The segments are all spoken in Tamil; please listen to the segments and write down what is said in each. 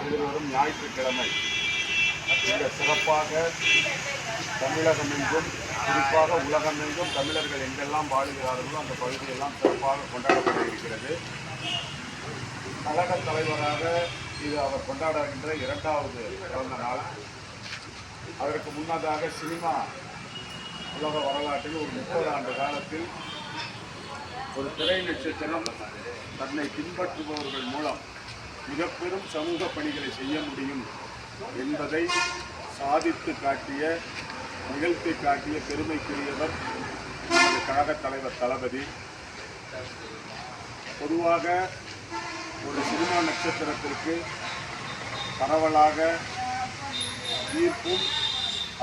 எதிர்வரும் ஞாயிற்றுக்கிழமை மிக சிறப்பாக தமிழகமெங்கும் குறிப்பாக உலகமெங்கும் தமிழர்கள் எங்கெல்லாம் வாழுகிறார்களோ அந்த பகுதியெல்லாம் சிறப்பாக கொண்டாடப்பட இருக்கிறது. கழக தலைவராக இது அவர் கொண்டாடுகின்ற இரண்டாவது பிறந்த நாள். அதற்கு முன்னதாக சினிமா உலக வரலாற்றில் ஒரு முப்பது ஆண்டு காலத்தில் ஒரு திரை நட்சத்திரம் தன்னை பின்பற்றுபவர்கள் மூலம் மிகப்பெரும் சமூக பணிகளை செய்ய முடியும் என்பதை சாதித்து காட்டிய நிகழ்த்தி காட்டிய பெருமைக்குரியவர் நமது கழக தலைவர் தளபதி. பொதுவாக ஒரு சினிமா நட்சத்திரத்திற்கு பரவலாக ஈர்ப்பும்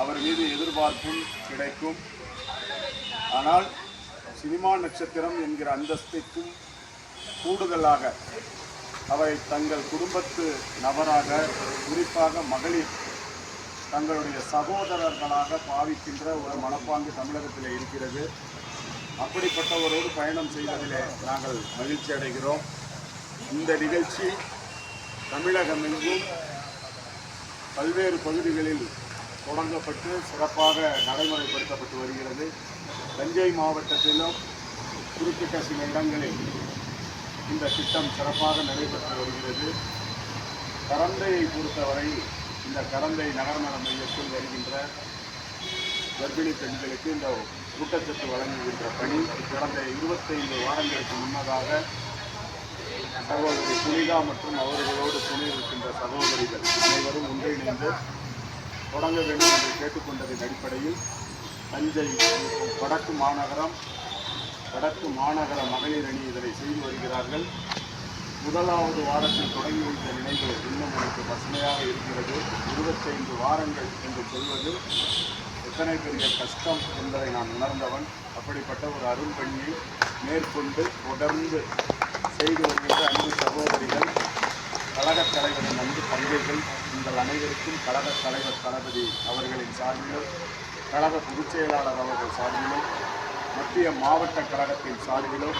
அவர் மீது எதிர்பார்ப்பும் கிடைக்கும். ஆனால் சினிமா நட்சத்திரம் என்கிற அந்தஸ்துக்கும் கூடுதலாக அவை தங்கள் குடும்பத்து நபராக குறிப்பாக மகளிர் தங்களுடைய சகோதரர்களாக பாவிக்கின்ற ஒரு மனப்பாங்கு தமிழகத்தில் இருக்கிறது. அப்படிப்பட்டவரோடு பயணம் செய்வதிலே நாங்கள் மகிழ்ச்சி அடைகிறோம். இந்த நிகழ்ச்சி தமிழகமெங்கும் பல்வேறு பகுதிகளில் தொடங்கப்பட்டு சிறப்பாக நடைமுறைப்படுத்தப்பட்டு வருகிறது. தஞ்சை மாவட்டத்திலும் குறிப்பிட்ட சில இடங்களில் இந்த திட்டம் சிறப்பாக நடைபெற்று வருகிறது. கரந்தையை பொறுத்தவரை இந்த கரந்தை நகர்மண மையத்தில் வருகின்ற கர்ப்பிணி பெண்களுக்கு இந்த ஊட்டச்சத்து வழங்குகின்ற பணி கடந்த இருபத்தைந்து வாரங்களுக்கு முன்னதாக சகோதரி புனிதா மற்றும் அவர்களோடு துணை இருக்கின்ற சகோதரிகள் அனைவரும் ஒன்றிணைந்து தொடங்க வேண்டும் என்று கேட்டுக்கொண்டதன் அடிப்படையில் தஞ்சை வடக்கு மாநகரம் வடக்கு மாநகர மகளிர் அணி இதனை செய்து வருகிறார்கள். முதலாவது வாரத்தில் தொடங்கி வைத்த நினைவு இன்னும் எனக்கு பசுமையாக இருக்கிறது. இருபத்தைந்து வாரங்கள் என்று சொல்வது எத்தனை பெரிய கஷ்டம் என்பதை நான் உணர்ந்தவன். அப்படிப்பட்ட ஒரு அரும்பணியை மேற்கொண்டு தொடர்ந்து செய்து வருகின்ற அன்பு சகோதரிகள் கழகத் தலைவரின் அன்பு தங்கைகள் உங்கள் அனைவருக்கும் கழகத் தலைவர் தளபதி அவர்களின் சார்பிலும் கழக பொதுச் செயலாளர் அவர்கள் சார்பிலும் மத்திய மாவட்ட கழகத்தின் சார்பிலும்